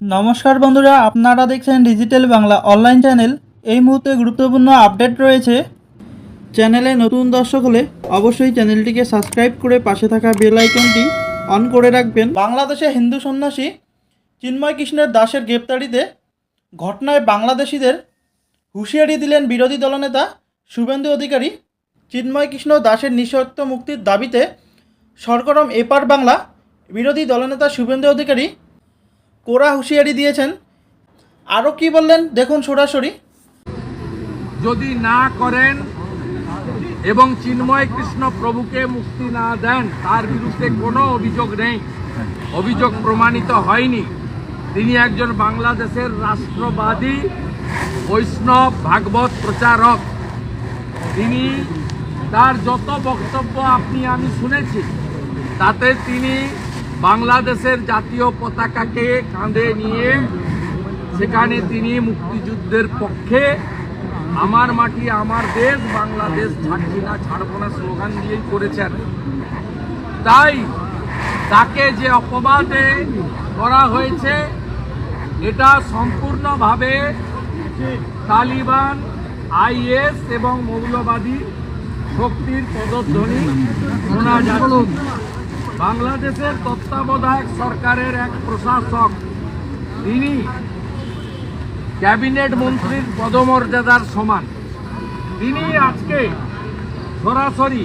নমস্কার বন্ধুরা, আপনারা দেখছেন ডিজিটাল বাংলা অনলাইন চ্যানেল এই মুহূর্তে গুরুত্বপূর্ণ আপডেট রয়েছে। চ্যানেলে নতুন দর্শক হলে অবশ্যই চ্যানেলটিকে সাবস্ক্রাইব করে পাশে থাকা বেল আইকনটি অন করে রাখবেন। বাংলাদেশে হিন্দু সন্ন্যাসী চিন্ময় কৃষ্ণের দাসের গ্রেপ্তারিতে ঘটনায় বাংলাদেশিদের হুঁশিয়ারি দিলেন বিরোধী দলনেতা শুভেন্দু অধিকারী। চিন্ময় কৃষ্ণ দাসের নিঃশর্ত মুক্তির দাবিতে সরগরম এপার বাংলা বিরোধী দলনেতা শুভেন্দু অধিকারী কোরা হুঁশিয়ারি দিয়েছেন। আরও কি বললেন? দেখুন সরাসরি। যদি না করেন এবং চিন্ময় কৃষ্ণ প্রভুকে মুক্তি না দেন, তার বিরুদ্ধে কোনো অভিযোগ নেই। অভিযোগ প্রমাণিত হয়নি। তিনি একজন বাংলাদেশের রাষ্ট্রবাদী, বৈষ্ণব, ভাগবত প্রচারক। তিনি তার যত বক্তব্য আপনি, আমি শুনেছি, তাতে তিনি বাংলাদেশের জাতীয় পতাকাকে কাঁধে নিয়ে সেখানে তিনি মুক্তিযুদ্ধের পক্ষে, আমার মাটি, আমার দেশ, বাংলাদেশ ছাড়ছি না, ছাড়বো না স্লোগান দিয়েই করেছেন। তাই তাকে যে অপবাদে করা হয়েছে, এটা সম্পূর্ণভাবে তালিবান, আইএস এবং মৌলবাদী শক্তির পদধ্বনি শোনা যাচ্ছে। বাংলাদেশের তত্ত্বাবধায়ক সরকারের এক প্রশাসক তিনি ক্যাবিনেট মন্ত্রীর পদমর্যাদার সমান। তিনি আজকে সরাসরি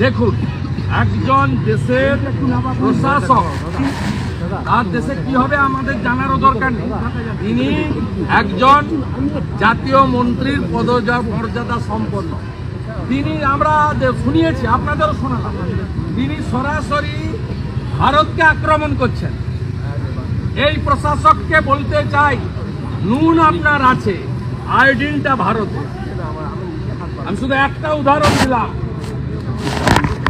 দেখুন একজন দেশের প্রশাসক তার দেশে কি হবে আমাদের জানারও দরকার নেই। তিনি একজন জাতীয় মন্ত্রীর পদজা, মর্যাদা সম্পন্ন। তিনি আমরা শুনিয়েছি, আপনাদেরও শোনালাম। তিনি সরাসরি ভারতকে আক্রমণ করছেন। এই প্রশাসককে বলতে চাই, নুন আপনার আছে, আয়োডিনটা ভারতে। আমি শুধু একটা উদাহরণ দিলাম।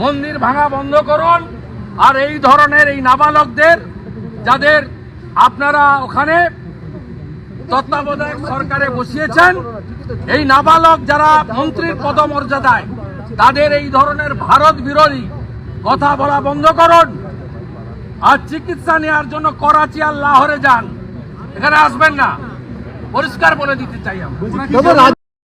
মন্দির ভাঙা বন্ধ করুন। আর এই ধরনের এই নাবালকদের, যাদের আপনারা ওখানে তত্ত্বাবধায়ক সরকারে বসিয়েছেন, এই নাবালক যারা মন্ত্রীর পদমর্যাদায় তাদের এই ধরনের ভারত বিরোধী কথা বলা বন্ধ করুন। আর চিকিৎসা নেওয়ার জন্য করাচি আর লাহোরে যান। এখানে আসবেন না। পরিষ্কার বলে দিতে চাই আমরা।